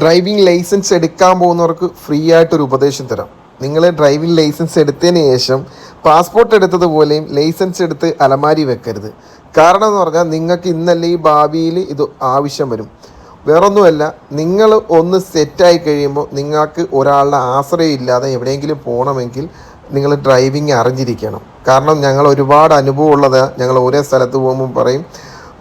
Driving licence എടുക്കാൻ പോകുന്നവർക്ക് free ആയിട്ടൊരു ഉപദേശം തരാം. നിങ്ങൾ ഡ്രൈവിംഗ് ലൈസൻസ് എടുത്തതിന് ശേഷം പാസ്പോർട്ട് എടുത്തതുപോലെയും ലൈസൻസ് എടുത്ത് അലമാരി വെക്കരുത്. കാരണം എന്ന് പറഞ്ഞാൽ നിങ്ങൾക്ക് ഇന്നല്ലേ ഈ ഭാവിയിൽ ഇത് ആവശ്യം വരും. വേറൊന്നുമല്ല നിങ്ങൾ ഒന്ന് സെറ്റായി കഴിയുമ്പോൾ നിങ്ങൾക്ക് ഒരാളുടെ ആശ്രയം ഇല്ലാതെ എവിടെയെങ്കിലും പോകണമെങ്കിൽ നിങ്ങൾ ഡ്രൈവിംഗ് അറിഞ്ഞിരിക്കണം. കാരണം ഞങ്ങൾ ഒരുപാട് അനുഭവം ഉള്ളത് ഞങ്ങൾ ഒരേ സ്ഥലത്ത് പോകുമ്പോൾ പറയും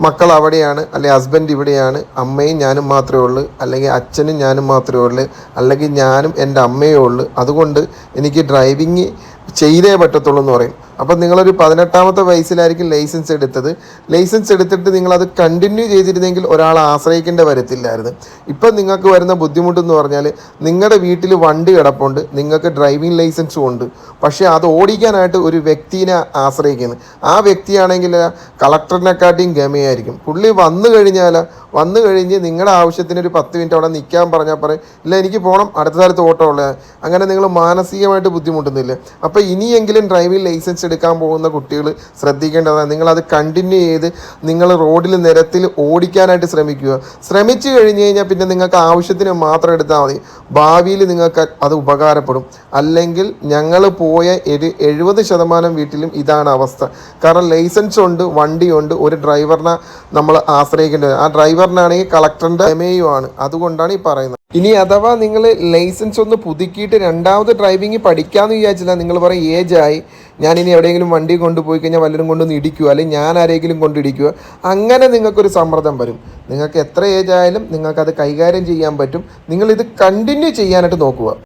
മക്കൾ അവിടെയാണ് അല്ലെങ്കിൽ ഹസ്ബൻഡ് ഇവിടെയാണ് അമ്മയും ഞാനും മാത്രമേ ഉള്ളൂ അല്ലെങ്കിൽ അച്ഛനും ഞാനും മാത്രമേ ഉള്ളൂ അല്ലെങ്കിൽ ഞാനും എന്റെ അമ്മയേ ഉള്ളൂ. അതുകൊണ്ട് എനിക്ക് ഡ്രൈവിങ് ചെയ്തേ പറ്റത്തുള്ളൂ എന്ന് പറയും. അപ്പം നിങ്ങളൊരു പതിനെട്ടാമത്തെ വയസ്സിലായിരിക്കും ലൈസൻസ് എടുത്തത്. ലൈസൻസ് എടുത്തിട്ട് നിങ്ങളത് കണ്ടിന്യൂ ചെയ്തിരുന്നെങ്കിൽ ഒരാളെ ആശ്രയിക്കേണ്ട വരത്തില്ലായിരുന്നു. ഇപ്പം നിങ്ങൾക്ക് വരുന്ന ബുദ്ധിമുട്ടെന്ന് പറഞ്ഞാൽ നിങ്ങളുടെ വീട്ടിൽ വണ്ടി കിടപ്പുണ്ട് നിങ്ങൾക്ക് ഡ്രൈവിംഗ് ലൈസൻസും ഉണ്ട്. പക്ഷേ അത് ഓടിക്കാനായിട്ട് ഒരു വ്യക്തിനെ ആശ്രയിക്കുന്നു. ആ വ്യക്തിയാണെങ്കിൽ കളക്ടറിനെക്കാട്ടിയും ഗമയായിരിക്കും. പുള്ളി വന്നു കഴിഞ്ഞാൽ വന്നു കഴിഞ്ഞ് നിങ്ങളുടെ ആവശ്യത്തിന് ഒരു പത്ത് മിനിറ്റ് അവിടെ നിൽക്കാൻ പറഞ്ഞാൽ പറയും ഇല്ല എനിക്ക് പോകണം അടുത്ത സ്ഥലത്ത് ഓട്ടോ ഉള്ളത് അങ്ങനെ നിങ്ങൾ മാനസികമായിട്ട് ബുദ്ധിമുട്ടുന്നില്ല. അപ്പോൾ ഇനിയെങ്കിലും ഡ്രൈവിംഗ് ലൈസൻസ് എടുക്കാൻ പോകുന്ന കുട്ടികൾ ശ്രദ്ധിക്കേണ്ടതാണ്. നിങ്ങളത് കണ്ടിന്യൂ ചെയ്ത് നിങ്ങൾ റോഡിൽ നിരത്തിൽ ഓടിക്കാനായിട്ട് ശ്രമിക്കുക. ശ്രമിച്ചു കഴിഞ്ഞ് കഴിഞ്ഞാൽ പിന്നെ നിങ്ങൾക്ക് ആവശ്യത്തിന് മാത്രം എടുത്താൽ മതി. ഭാവിയിൽ നിങ്ങൾക്ക് അത് ഉപകാരപ്പെടും. അല്ലെങ്കിൽ ഞങ്ങൾ പോയ ഒരു എഴുപത് ശതമാനം വീട്ടിലും ഇതാണ് അവസ്ഥ. കാരണം ലൈസൻസ് ഉണ്ട് വണ്ടിയുണ്ട് ഒരു ഡ്രൈവറിനെ നമ്മൾ ആശ്രയിക്കേണ്ടത് ആ ഡ്രൈവറിനാണെങ്കിൽ കളക്ടറിന്റെ ആണ്. അതുകൊണ്ടാണ് ഈ പറയുന്നത്. ഇനി അഥവാ നിങ്ങൾ ലൈസൻസ് ഒന്ന് പുതുക്കിയിട്ട് രണ്ടാമത് ഡ്രൈവിംഗ് പഠിക്കാമെന്ന് വിചാരിച്ചില്ല നിങ്ങൾ പറയും ഏജ് ആയി. ഞാൻ ഇനി എവിടെയെങ്കിലും വണ്ടി കൊണ്ടുപോയി കഴിഞ്ഞാൽ വല്ലതും കൊണ്ടൊന്ന് ഇടിക്കുക അല്ലെങ്കിൽ ഞാൻ ആരെങ്കിലും കൊണ്ട് ഇടിക്കുക അങ്ങനെ നിങ്ങൾക്കൊരു സമ്മർദ്ദം വരും. നിങ്ങൾക്ക് എത്ര ഏജ് ആയാലും നിങ്ങൾക്കത് കൈകാര്യം ചെയ്യാൻ പറ്റും. നിങ്ങളിത് കണ്ടിന്യൂ ചെയ്യാനായിട്ട് നോക്കുക.